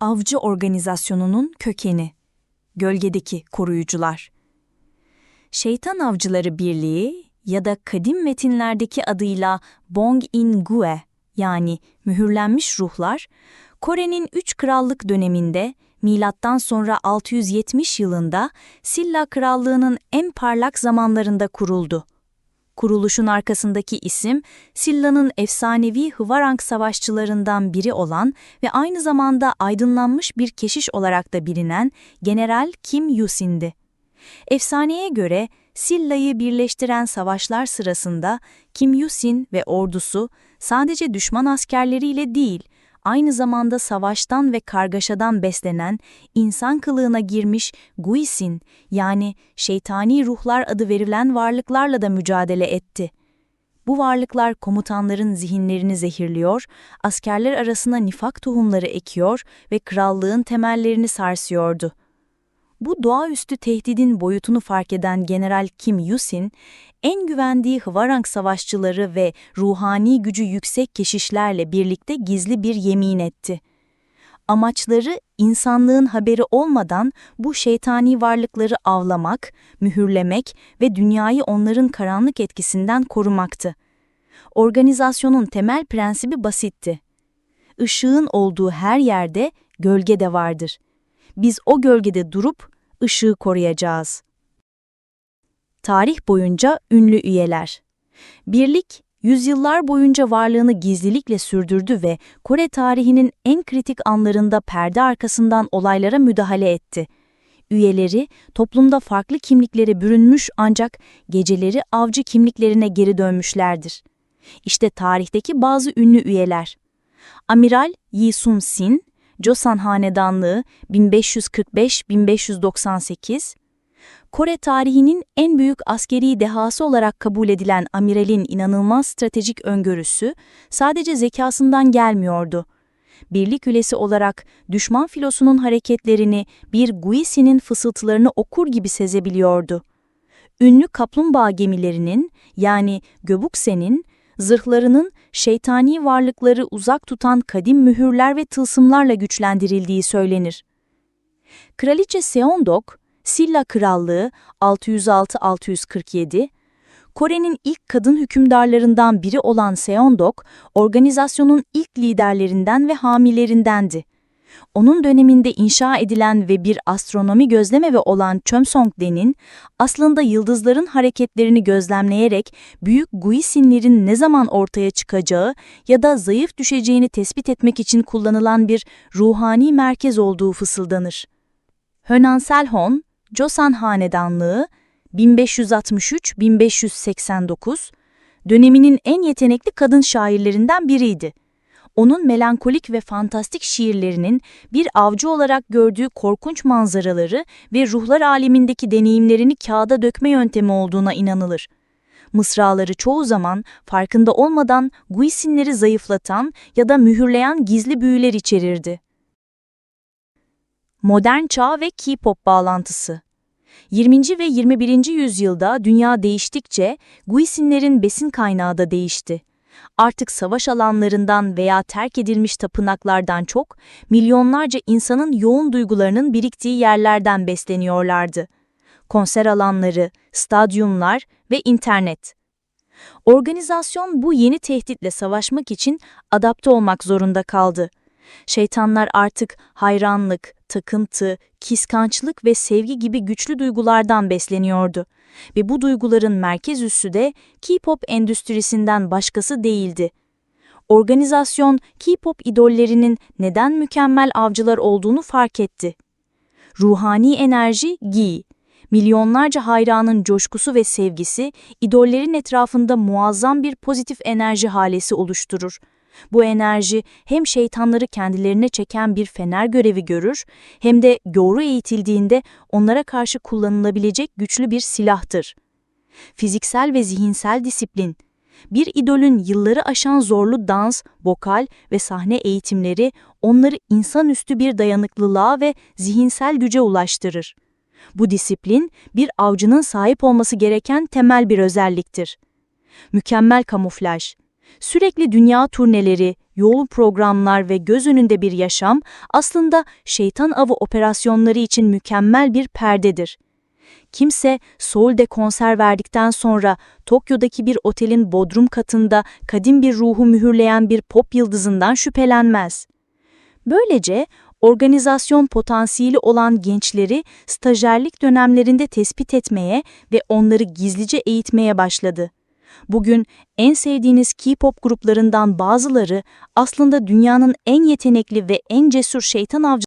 Avcı organizasyonunun kökeni. Gölgedeki koruyucular. Şeytan Avcıları Birliği ya da kadim metinlerdeki adıyla Bong In Gue yani mühürlenmiş ruhlar, Kore'nin üç krallık döneminde milattan sonra 670 yılında Silla Krallığı'nın en parlak zamanlarında kuruldu. Kuruluşun arkasındaki isim, Silla'nın efsanevi Hıvarang savaşçılarından biri olan ve aynı zamanda aydınlanmış bir keşiş olarak da bilinen General Kim Yusin'di. Efsaneye göre Silla'yı birleştiren savaşlar sırasında Kim Yusin ve ordusu sadece düşman askerleriyle değil, aynı zamanda savaştan ve kargaşadan beslenen, insan kılığına girmiş Guisin yani şeytani ruhlar adı verilen varlıklarla da mücadele etti. Bu varlıklar komutanların zihinlerini zehirliyor, askerler arasına nifak tohumları ekiyor ve krallığın temellerini sarsıyordu. Bu doğaüstü tehdidin boyutunu fark eden General Kim Yusin, en güvendiği Hvarang savaşçıları ve ruhani gücü yüksek keşişlerle birlikte gizli bir yemin etti. Amaçları insanlığın haberi olmadan bu şeytani varlıkları avlamak, mühürlemek ve dünyayı onların karanlık etkisinden korumaktı. Organizasyonun temel prensibi basitti. Işığın olduğu her yerde gölge de vardır. Biz o gölgede durup ışığı koruyacağız. Tarih boyunca ünlü üyeler. Birlik, yüzyıllar boyunca varlığını gizlilikle sürdürdü ve Kore tarihinin en kritik anlarında perde arkasından olaylara müdahale etti. Üyeleri, toplumda farklı kimliklere bürünmüş ancak geceleri avcı kimliklerine geri dönmüşlerdir. İşte tarihteki bazı ünlü üyeler. Amiral Yi Sun Sin, Joseon Hanedanlığı 1545-1598, Kore tarihinin en büyük askeri dehası olarak kabul edilen amiralin inanılmaz stratejik öngörüsü sadece zekasından gelmiyordu. Birlik ülesi olarak düşman filosunun hareketlerini bir Guisi'nin fısıltılarını okur gibi sezebiliyordu. Ünlü kaplumbağa gemilerinin yani Göbukse'nin zırhlarının şeytani varlıkları uzak tutan kadim mühürler ve tılsımlarla güçlendirildiği söylenir. Kraliçe Seondok, Silla Krallığı 606-647, Kore'nin ilk kadın hükümdarlarından biri olan Seondok, organizasyonun ilk liderlerinden ve hamilerindendi. Onun döneminde inşa edilen ve bir astronomi gözlemevi olan Chomsongden'in aslında yıldızların hareketlerini gözlemleyerek büyük guisinlerin ne zaman ortaya çıkacağı ya da zayıf düşeceğini tespit etmek için kullanılan bir ruhani merkez olduğu fısıldanır. Hönan Selhon, Joseon Hanedanlığı 1563-1589 döneminin en yetenekli kadın şairlerinden biriydi. Onun melankolik ve fantastik şiirlerinin bir avcı olarak gördüğü korkunç manzaraları ve ruhlar alemindeki deneyimlerini kağıda dökme yöntemi olduğuna inanılır. Mısraları çoğu zaman farkında olmadan guisinleri zayıflatan ya da mühürleyen gizli büyüler içerirdi. Modern çağ ve K-pop bağlantısı 20. ve 21. yüzyılda dünya değiştikçe Guisinlerin besin kaynağı da değişti. Artık savaş alanlarından veya terk edilmiş tapınaklardan çok, milyonlarca insanın yoğun duygularının biriktiği yerlerden besleniyorlardı. Konser alanları, stadyumlar ve internet. Organizasyon bu yeni tehditle savaşmak için adapte olmak zorunda kaldı. Şeytanlar artık hayranlık, takıntı, kiskançlık ve sevgi gibi güçlü duygulardan besleniyordu. Ve bu duyguların merkez üssü de K-pop endüstrisinden başkası değildi. Organizasyon K-pop idollerinin neden mükemmel avcılar olduğunu fark etti. Ruhani enerji Gi, milyonlarca hayranın coşkusu ve sevgisi idollerin etrafında muazzam bir pozitif enerji halesi oluşturur. Bu enerji hem şeytanları kendilerine çeken bir fener görevi görür, hem de doğru eğitildiğinde onlara karşı kullanılabilecek güçlü bir silahtır. Fiziksel ve zihinsel disiplin bir idolün yılları aşan zorlu dans, vokal ve sahne eğitimleri onları insanüstü bir dayanıklılığa ve zihinsel güce ulaştırır. Bu disiplin bir avcının sahip olması gereken temel bir özelliktir. Mükemmel kamuflaj Sürekli dünya turneleri, yoğun programlar ve göz önünde bir yaşam aslında şeytan avı operasyonları için mükemmel bir perdedir. Kimse Seul'de konser verdikten sonra Tokyo'daki bir otelin bodrum katında kadim bir ruhu mühürleyen bir pop yıldızından şüphelenmez. Böylece organizasyon potansiyeli olan gençleri stajyerlik dönemlerinde tespit etmeye ve onları gizlice eğitmeye başladı. Bugün en sevdiğiniz K-pop gruplarından bazıları aslında dünyanın en yetenekli ve en cesur şeytan avcı